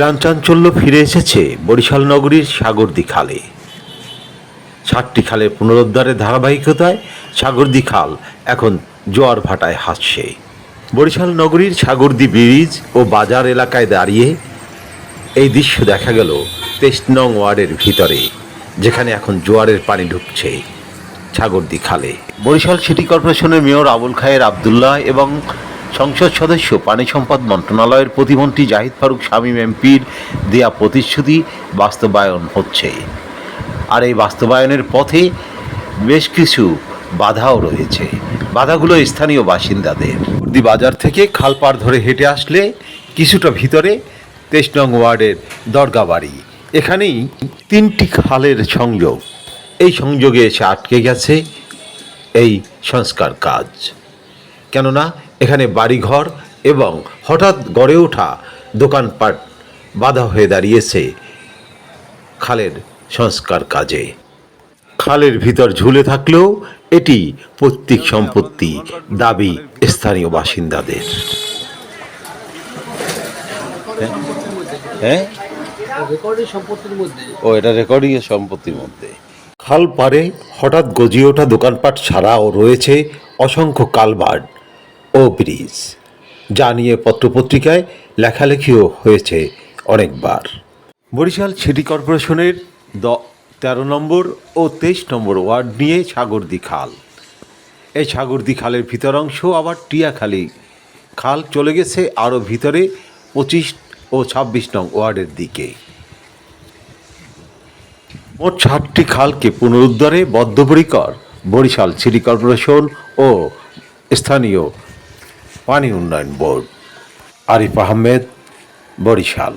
প্রাণচাঞ্চল্য ফিরে এসেছে বরিশাল নগরীর সাগরদি খালে। সাতটি খালের পুনরুদ্ধারের ধারাবাহিকতায় সাগরদি খাল এখন জোয়ার ভাটায় হাসছে বরিশাল নগরীর সাগরদি ব্রিজ ও বাজার এলাকায় দাঁড়িয়ে এই দৃশ্য দেখা গেল তেইশ নং ওয়ার্ডের ভিতরে, যেখানে এখন জোয়ারের পানি ঢুকছে সাগরদি খালে। বরিশাল সিটি কর্পোরেশনের মেয়র আবুল খায়ের আবদুল্লাহ এবং সংসদ সদস্য, পানি সম্পদ মন্ত্রণালয়ের প্রতিমন্ত্রী জাহিদ ফারুক, শামীম এমপির দেয়া প্রতিশ্রুতি বাস্তবায়ন হচ্ছে। আর এই বাস্তবায়নের পথে বেশ কিছু বাধাও রয়েছে। বাধাগুলো স্থানীয় বাসিন্দাদের। দি বাজার থেকে খালপাড় ধরে হেঁটে আসলে কিছুটা ভিতরে তেইশ নং ওয়ার্ডের দরগা বাড়ি এখানেই তিনটি খালের সংযোগ। এই সংযোগে এসে আটকে গেছে এই সংস্কার কাজ। কেননা এখানে বাড়িঘর এবং হঠাৎ গড়ে ওঠা দোকানপাট বাধা হয়ে দাঁড়িয়েছে খালের সংস্কার কাজে। খালের ভিতর ঝুলে থাকলেও এটি পৈতৃক সম্পত্তি দাবি স্থানীয় বাসিন্দাদের। হ্যাঁ? রেকর্ডের সম্পত্তির মধ্যে। ও এটা রেকর্ডিং এর সম্পত্তির মধ্যে। খাল পারে হঠাৎ গজিয়ে ওঠা দোকানপাট ছাড়াও রয়েছে অসংখ্য কালভার্ট ও ব্রিজ, যা নিয়ে পত্রপত্রিকায় লেখালেখিও হয়েছে অনেকবার। বরিশাল সিটি কর্পোরেশনের দ তেরো নম্বর ও তেইশ নম্বর ওয়ার্ড নিয়ে সাগরদি খাল। এই সাগরদি খালের ভিতর অংশ আবার টিয়াখালী খাল চলে গেছে আরও ভিতরে পঁচিশ ও ছাব্বিশ নং ওয়ার্ডের দিকে। মোট ষাটটি খালকে পুনরুদ্ধারে বদ্ধপরিকর বরিশাল সিটি কর্পোরেশন ও স্থানীয় পানি উন্নয়ন বোর্ড আরিফ আহমেদ বরিশাল।